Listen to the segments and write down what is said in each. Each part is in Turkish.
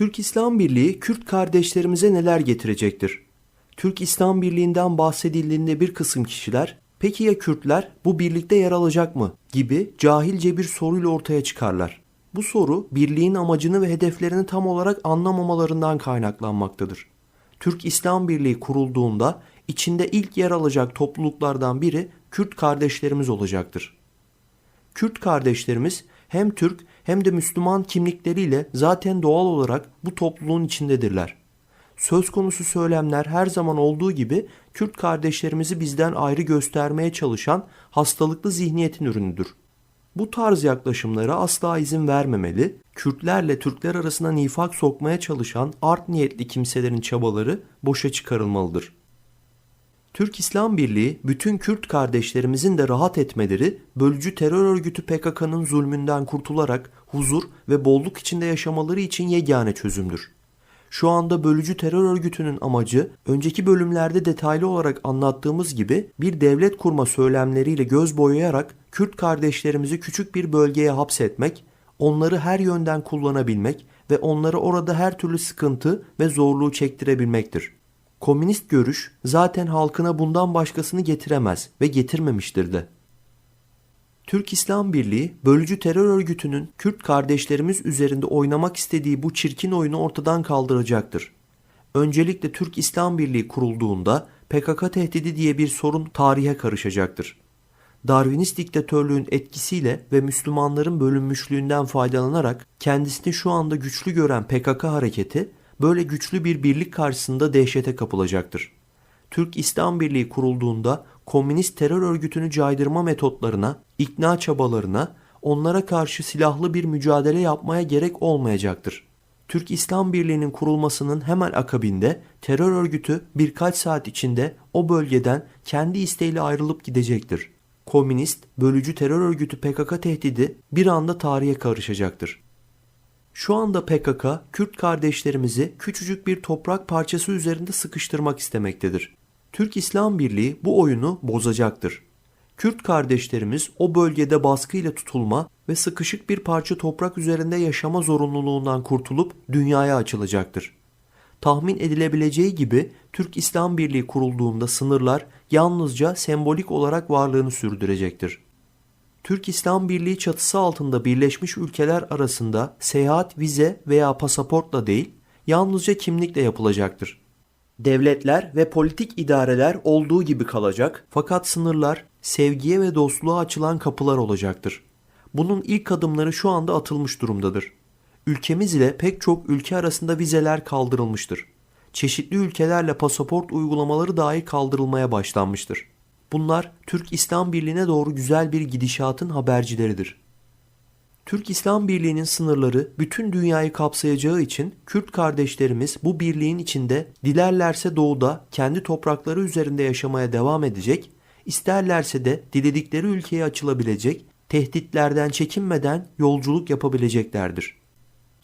Türk İslam Birliği Kürt kardeşlerimize neler getirecektir? Türk İslam Birliği'nden bahsedildiğinde bir kısım kişiler peki ya Kürtler bu birlikte yer alacak mı gibi cahilce bir soruyla ortaya çıkarlar. Bu soru birliğin amacını ve hedeflerini tam olarak anlamamalarından kaynaklanmaktadır. Türk İslam Birliği kurulduğunda içinde ilk yer alacak topluluklardan biri Kürt kardeşlerimiz olacaktır. Kürt kardeşlerimiz hem Türk hem de Müslüman kimlikleriyle zaten doğal olarak bu topluluğun içindedirler. Söz konusu söylemler her zaman olduğu gibi Kürt kardeşlerimizi bizden ayrı göstermeye çalışan hastalıklı zihniyetin ürünüdür. Bu tarz yaklaşımlara asla izin vermemeli, Kürtlerle Türkler arasında nifak sokmaya çalışan art niyetli kimselerin çabaları boşa çıkarılmalıdır. Türk İslam Birliği bütün Kürt kardeşlerimizin de rahat etmeleri bölücü terör örgütü PKK'nın zulmünden kurtularak huzur ve bolluk içinde yaşamaları için yegane çözümdür. Şu anda bölücü terör örgütünün amacı önceki bölümlerde detaylı olarak anlattığımız gibi bir devlet kurma söylemleriyle göz boyayarak Kürt kardeşlerimizi küçük bir bölgeye hapsetmek, onları her yönden kullanabilmek ve onları orada her türlü sıkıntı ve zorluğu çektirebilmektir. Komünist görüş zaten halkına bundan başkasını getiremez ve getirmemiştir de. Türk İslam Birliği bölücü terör örgütünün Kürt kardeşlerimiz üzerinde oynamak istediği bu çirkin oyunu ortadan kaldıracaktır. Öncelikle Türk İslam Birliği kurulduğunda PKK tehdidi diye bir sorun tarihe karışacaktır. Darwinist diktatörlüğün etkisiyle ve Müslümanların bölünmüşlüğünden faydalanarak kendisini şu anda güçlü gören PKK hareketi böyle güçlü bir birlik karşısında dehşete kapılacaktır. Türk İslam Birliği kurulduğunda komünist terör örgütünü caydırma metotlarına, ikna çabalarına, onlara karşı silahlı bir mücadele yapmaya gerek olmayacaktır. Türk İslam Birliği'nin kurulmasının hemen akabinde terör örgütü birkaç saat içinde o bölgeden kendi isteğiyle ayrılıp gidecektir. Komünist, bölücü terör örgütü PKK tehdidi bir anda tarihe karışacaktır. Şu anda PKK, Kürt kardeşlerimizi küçücük bir toprak parçası üzerinde sıkıştırmak istemektedir. Türk İslam Birliği bu oyunu bozacaktır. Kürt kardeşlerimiz o bölgede baskıyla tutulma ve sıkışık bir parça toprak üzerinde yaşama zorunluluğundan kurtulup dünyaya açılacaktır. Tahmin edilebileceği gibi Türk İslam Birliği kurulduğunda sınırlar yalnızca sembolik olarak varlığını sürdürecektir. Türk İslam Birliği çatısı altında birleşmiş ülkeler arasında seyahat vize veya pasaportla değil, yalnızca kimlikle yapılacaktır. Devletler ve politik idareler olduğu gibi kalacak fakat sınırlar sevgiye ve dostluğa açılan kapılar olacaktır. Bunun ilk adımları şu anda atılmış durumdadır. Ülkemiz ile pek çok ülke arasında vizeler kaldırılmıştır. Çeşitli ülkelerle pasaport uygulamaları dahi kaldırılmaya başlanmıştır. Bunlar Türk İslam Birliği'ne doğru güzel bir gidişatın habercileridir. Türk İslam Birliği'nin sınırları bütün dünyayı kapsayacağı için Kürt kardeşlerimiz bu birliğin içinde dilerlerse doğuda kendi toprakları üzerinde yaşamaya devam edecek, isterlerse de diledikleri ülkeye açılabilecek, tehditlerden çekinmeden yolculuk yapabileceklerdir.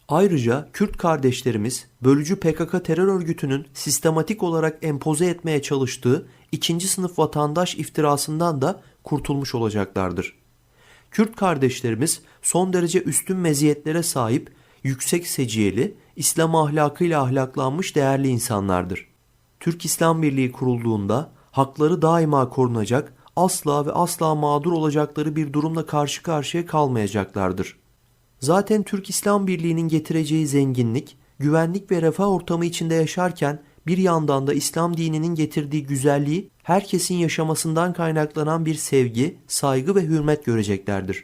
Ayrıca Kürt kardeşlerimiz bölücü PKK terör örgütünün sistematik olarak empoze etmeye çalıştığı ikinci sınıf vatandaş iftirasından da kurtulmuş olacaklardır. Kürt kardeşlerimiz son derece üstün meziyetlere sahip, yüksek seciyeli, İslam ahlakıyla ahlaklanmış değerli insanlardır. Türk İslam Birliği kurulduğunda hakları daima korunacak, asla ve asla mağdur olacakları bir durumla karşı karşıya kalmayacaklardır. Zaten Türk İslam Birliği'nin getireceği zenginlik, güvenlik ve refah ortamı içinde yaşarken bir yandan da İslam dininin getirdiği güzelliği herkesin yaşamasından kaynaklanan bir sevgi, saygı ve hürmet göreceklerdir.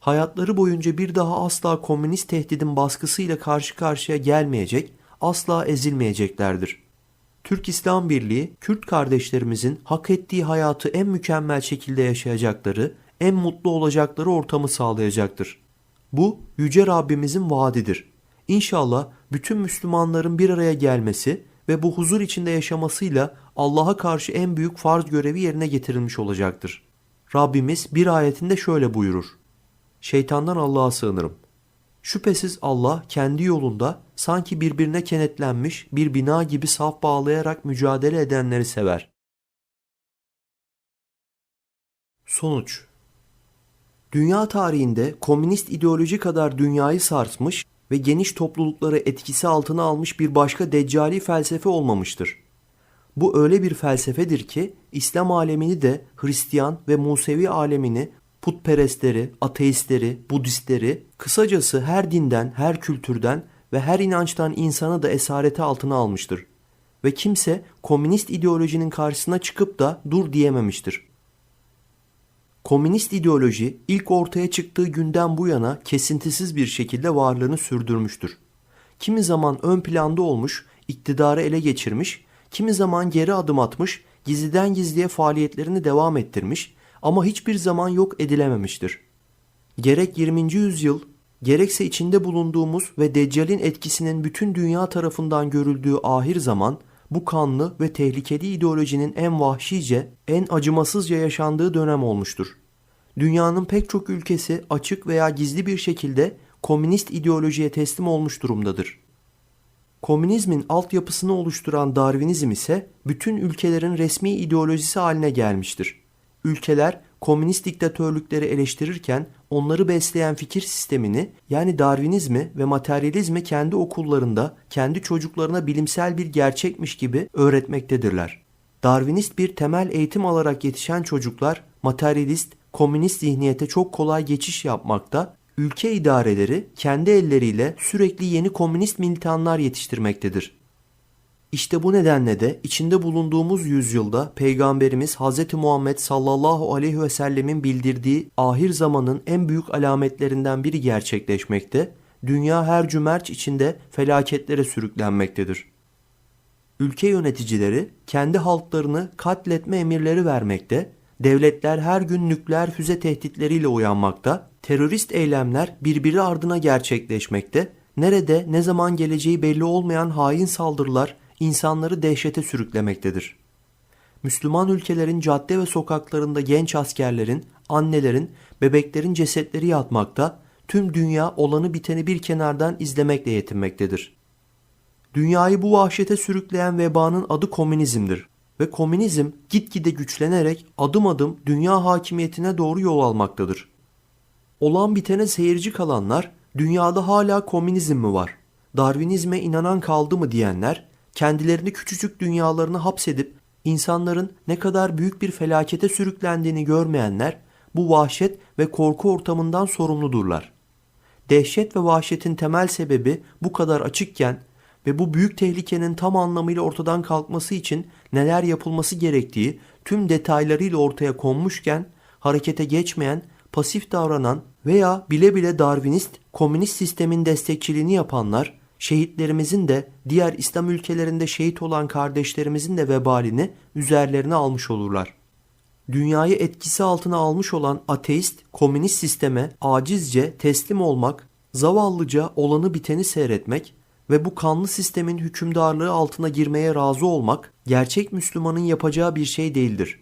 Hayatları boyunca bir daha asla komünist tehdidin baskısıyla karşı karşıya gelmeyecek, asla ezilmeyeceklerdir. Türk İslam Birliği, Kürt kardeşlerimizin hak ettiği hayatı en mükemmel şekilde yaşayacakları, en mutlu olacakları ortamı sağlayacaktır. Bu yüce Rabbimizin vaadidir. İnşallah bütün Müslümanların bir araya gelmesi ve bu huzur içinde yaşamasıyla Allah'a karşı en büyük farz görevi yerine getirilmiş olacaktır. Rabbimiz bir ayetinde şöyle buyurur. Şeytandan Allah'a sığınırım. Şüphesiz Allah kendi yolunda sanki birbirine kenetlenmiş bir bina gibi saf bağlayarak mücadele edenleri sever. Sonuç Dünya tarihinde komünist ideoloji kadar dünyayı sarsmış, ve geniş toplulukları etkisi altına almış bir başka deccali felsefe olmamıştır. Bu öyle bir felsefedir ki İslam alemini de Hristiyan ve Musevi alemini putperestleri, ateistleri, Budistleri, kısacası her dinden, her kültürden ve her inançtan insanı da esareti altına almıştır. Ve kimse komünist ideolojinin karşısına çıkıp da dur diyememiştir. Komünist ideoloji ilk ortaya çıktığı günden bu yana kesintisiz bir şekilde varlığını sürdürmüştür. Kimi zaman ön planda olmuş, iktidarı ele geçirmiş, kimi zaman geri adım atmış, gizliden gizliye faaliyetlerini devam ettirmiş ama hiçbir zaman yok edilememiştir. Gerek 20. yüzyıl, gerekse içinde bulunduğumuz ve Deccal'in etkisinin bütün dünya tarafından görüldüğü ahir zaman, bu kanlı ve tehlikeli ideolojinin en vahşice, en acımasızca yaşandığı dönem olmuştur. Dünyanın pek çok ülkesi açık veya gizli bir şekilde komünist ideolojiye teslim olmuş durumdadır. Komünizmin altyapısını oluşturan Darwinizm ise bütün ülkelerin resmi ideolojisi haline gelmiştir. Ülkeler komünist diktatörlükleri eleştirirken onları besleyen fikir sistemini yani Darwinizmi ve materyalizmi kendi okullarında kendi çocuklarına bilimsel bir gerçekmiş gibi öğretmektedirler. Darwinist bir temel eğitim alarak yetişen çocuklar materyalist, komünist zihniyete çok kolay geçiş yapmakta, ülke idareleri kendi elleriyle sürekli yeni komünist militanlar yetiştirmektedir. İşte bu nedenle de içinde bulunduğumuz yüzyılda Peygamberimiz Hz. Muhammed sallallahu aleyhi ve sellemin bildirdiği ahir zamanın en büyük alametlerinden biri gerçekleşmekte, dünya her cümerç içinde felaketlere sürüklenmektedir. Ülke yöneticileri kendi halklarını katletme emirleri vermekte, devletler her gün nükleer füze tehditleriyle uyanmakta, terörist eylemler birbiri ardına gerçekleşmekte, nerede ne zaman geleceği belli olmayan hain saldırılar insanları dehşete sürüklemektedir. Müslüman ülkelerin cadde ve sokaklarında genç askerlerin, annelerin, bebeklerin cesetleri yatmakta, tüm dünya olanı biteni bir kenardan izlemekle yetinmektedir. Dünyayı bu vahşete sürükleyen vebanın adı komünizmdir ve komünizm gitgide güçlenerek adım adım dünya hakimiyetine doğru yol almaktadır. Olan bitene seyirci kalanlar dünyada hala komünizm mi var? Darwinizme inanan kaldı mı diyenler kendilerini küçücük dünyalarını hapsedip insanların ne kadar büyük bir felakete sürüklendiğini görmeyenler bu vahşet ve korku ortamından sorumludurlar. Dehşet ve vahşetin temel sebebi bu kadar açıkken ve bu büyük tehlikenin tam anlamıyla ortadan kalkması için neler yapılması gerektiği tüm detaylarıyla ortaya konmuşken harekete geçmeyen, pasif davranan veya bile bile Darwinist, komünist sistemin destekçiliğini yapanlar şehitlerimizin de diğer İslam ülkelerinde şehit olan kardeşlerimizin de vebalini üzerlerine almış olurlar. Dünyayı etkisi altına almış olan ateist, komünist sisteme acizce teslim olmak, zavallıca olanı biteni seyretmek ve bu kanlı sistemin hükümdarlığı altına girmeye razı olmak gerçek Müslümanın yapacağı bir şey değildir.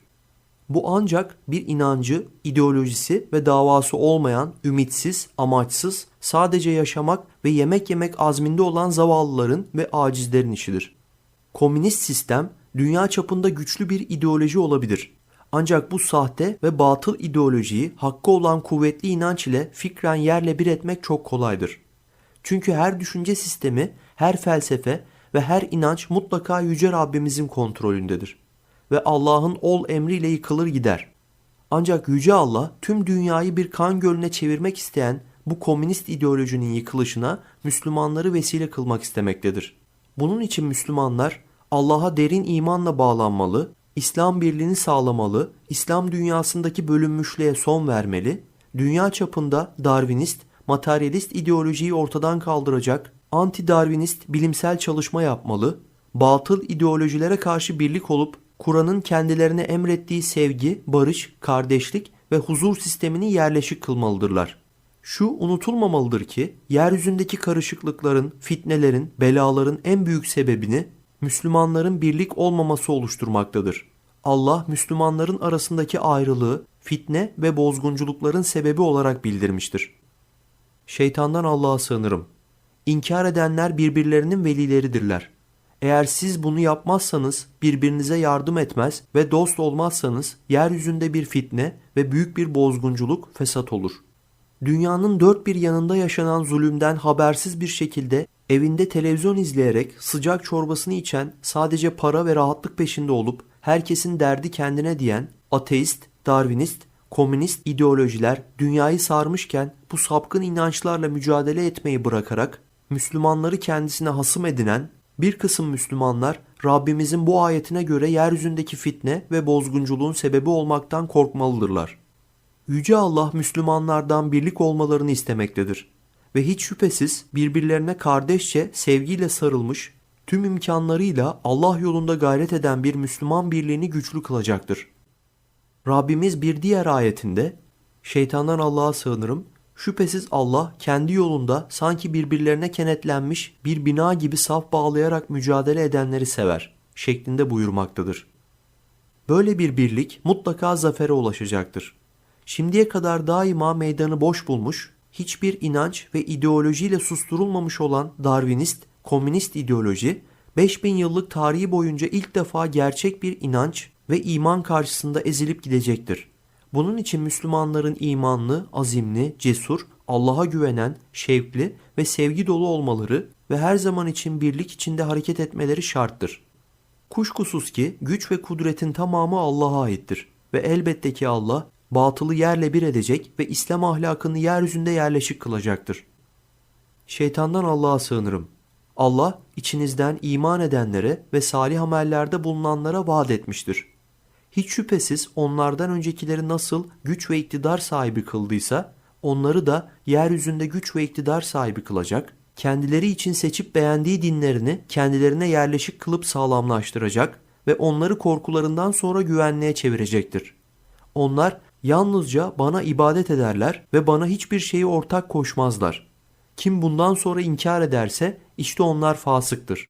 Bu ancak bir inancı, ideolojisi ve davası olmayan, ümitsiz, amaçsız, sadece yaşamak ve yemek yemek azminde olan zavallıların ve acizlerin işidir. Komünist sistem dünya çapında güçlü bir ideoloji olabilir. Ancak bu sahte ve batıl ideolojiyi hakkı olan kuvvetli inanç ile fikren yerle bir etmek çok kolaydır. Çünkü her düşünce sistemi, her felsefe ve her inanç mutlaka Yüce Rabbimizin kontrolündedir. Ve Allah'ın ol emriyle yıkılır gider. Ancak Yüce Allah tüm dünyayı bir kan gölüne çevirmek isteyen bu komünist ideolojinin yıkılışına Müslümanları vesile kılmak istemektedir. Bunun için Müslümanlar Allah'a derin imanla bağlanmalı, İslam birliğini sağlamalı, İslam dünyasındaki bölünmüşlüğe son vermeli, dünya çapında Darwinist, materyalist ideolojiyi ortadan kaldıracak, anti-Darwinist bilimsel çalışma yapmalı, batıl ideolojilere karşı birlik olup Kur'an'ın kendilerine emrettiği sevgi, barış, kardeşlik ve huzur sistemini yerleşik kılmalıdırlar. Şu unutulmamalıdır ki yeryüzündeki karışıklıkların, fitnelerin, belaların en büyük sebebini Müslümanların birlik olmaması oluşturmaktadır. Allah Müslümanların arasındaki ayrılığı, fitne ve bozgunculukların sebebi olarak bildirmiştir. Şeytandan Allah'a sığınırım. İnkar edenler birbirlerinin velileridirler. Eğer siz bunu yapmazsanız, birbirinize yardım etmez ve dost olmazsanız yeryüzünde bir fitne ve büyük bir bozgunculuk fesat olur. Dünyanın dört bir yanında yaşanan zulümden habersiz bir şekilde evinde televizyon izleyerek sıcak çorbasını içen, sadece para ve rahatlık peşinde olup herkesin derdi kendine diyen ateist, darwinist, komünist ideolojiler dünyayı sarmışken bu sapkın inançlarla mücadele etmeyi bırakarak Müslümanları kendisine hasım edinen bir kısım Müslümanlar Rabbimizin bu ayetine göre yeryüzündeki fitne ve bozgunculuğun sebebi olmaktan korkmalıdırlar. Yüce Allah Müslümanlardan birlik olmalarını istemektedir ve hiç şüphesiz birbirlerine kardeşçe sevgiyle sarılmış, tüm imkanlarıyla Allah yolunda gayret eden bir Müslüman birliğini güçlü kılacaktır. Rabbimiz bir diğer ayetinde şeytandan Allah'a sığınırım. Şüphesiz Allah kendi yolunda sanki birbirlerine kenetlenmiş bir bina gibi saf bağlayarak mücadele edenleri sever şeklinde buyurmaktadır. Böyle bir birlik mutlaka zafere ulaşacaktır. Şimdiye kadar daima meydanı boş bulmuş, hiçbir inanç ve ideolojiyle susturulmamış olan Darwinist, komünist ideoloji, 5000 yıllık tarihi boyunca ilk defa gerçek bir inanç ve iman karşısında ezilip gidecektir. Bunun için Müslümanların imanlı, azimli, cesur, Allah'a güvenen, şevkli ve sevgi dolu olmaları ve her zaman için birlik içinde hareket etmeleri şarttır. Kuşkusuz ki güç ve kudretin tamamı Allah'a aittir ve elbette ki Allah batılı yerle bir edecek ve İslam ahlakını yeryüzünde yerleşik kılacaktır. Şeytandan Allah'a sığınırım. Allah içinizden iman edenlere ve salih amellerde bulunanlara vaat etmiştir. Hiç şüphesiz onlardan öncekileri nasıl güç ve iktidar sahibi kıldıysa onları da yeryüzünde güç ve iktidar sahibi kılacak, kendileri için seçip beğendiği dinlerini kendilerine yerleşik kılıp sağlamlaştıracak ve onları korkularından sonra güvenliğe çevirecektir. Onlar yalnızca bana ibadet ederler ve bana hiçbir şeyi ortak koşmazlar. Kim bundan sonra inkar ederse işte onlar fasıktır.